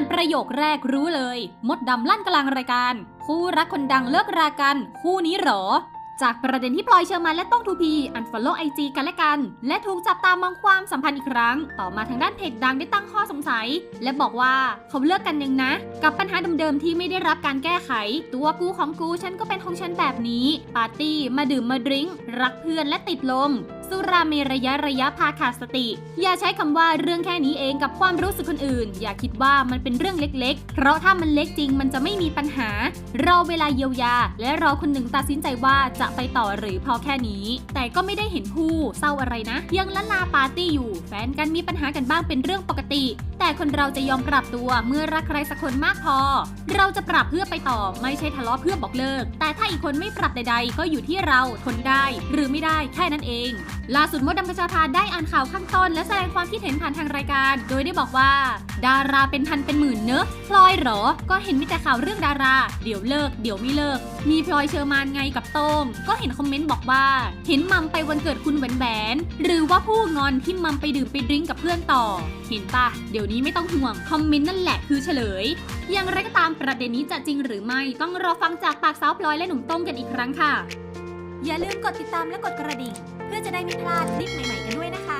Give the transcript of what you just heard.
านประโยคแรกรู้เลย มดดำลั่นกลางรายการ คู่รักคนดังเลิกรากัน คู่นี้หรอ จากประเด็นที่พลอยเชอร์มานและต้องทูพีอันฟอลโล่ไอจีกันและกัน และถูกจับตามองความสัมพันธ์อีกครั้ง ต่อมาทางด้านเพจดังได้ตั้งข้อสงสัย และบอกว่าเขาเลิกกันยังนะ กับปัญหาเดิมๆที่ไม่ได้รับการแก้ไข ตัวกูของกูฉันก็เป็นของฉันแบบนี้ ปาร์ตี้มาดื่มมาดริงรักเพื่อนและติดลม สุราเมระยะระยะพาขาดสติ อย่าใช้คำว่าเรื่องแค่นี้เองกับความรู้สึกคนอื่น อย่าคิดว่ามันเป็นเรื่องเล็กๆ เพราะถ้ามันเล็กจริงมันจะไม่มีปัญหา รอเวลาเยียวยา และรอคนหนึ่งตัดสินใจว่าจะไปต่อหรือพอแค่นี้ แต่ก็ไม่ได้เห็นผู้เศร้าอะไรนะ ยังละลาปาร์ตี้อยู่ แฟนกันมีปัญหากันบ้างเป็นเรื่องปกติ แต่คนเราจะยอมปรับตัวเมื่อรักใครสักคนมากพอ เราจะปรับเพื่อไปต่อไม่ใช่ทะเลาะเพื่อบอกเลิก แต่ถ้าอีกคนไม่ปรับใดๆ ก็อยู่ที่เราทนได้ หรือไม่ได้แค่นั้นเองล่าสุดมดดำกระชาพาได้อ่านข่าวข้างต้นและแสดงความคิดเห็นผ่านทางรายการ โดยได้บอกว่า ดาราเป็นพันเป็นหมื่นเนอะพลอยหรอ ก็เห็นมีแต่ข่าวเรื่องดารา เดี๋ยวเลิก เดี๋ยวไม่เลิก มีพลอยเชอร์มานไงกับโต้งก็เห็นคอมเมนต์บอกว่า เห็นมัมไปวันเกิดคุณแหวนแหวนหรือว่าผู้งอนที่มัมไปดื่มไปดริ้งกับเพื่อนต่อ เห็นปะเดี๋ยวนี้ไม่ต้องห่วงคอมเมนต์นั่นแหละคือเฉลย อย่างไรก็ตามประเด็นนี้จะจริงหรือไม่ต้องรอฟังจากปากสาวพลอยและหนุ่มต้มกันอีกครั้งค่ะ อย่าลืมกดติดตามและกดกระดิ่ง เพื่อจะได้ไม่พลาดคลิปใหม่ๆกันด้วยนะคะ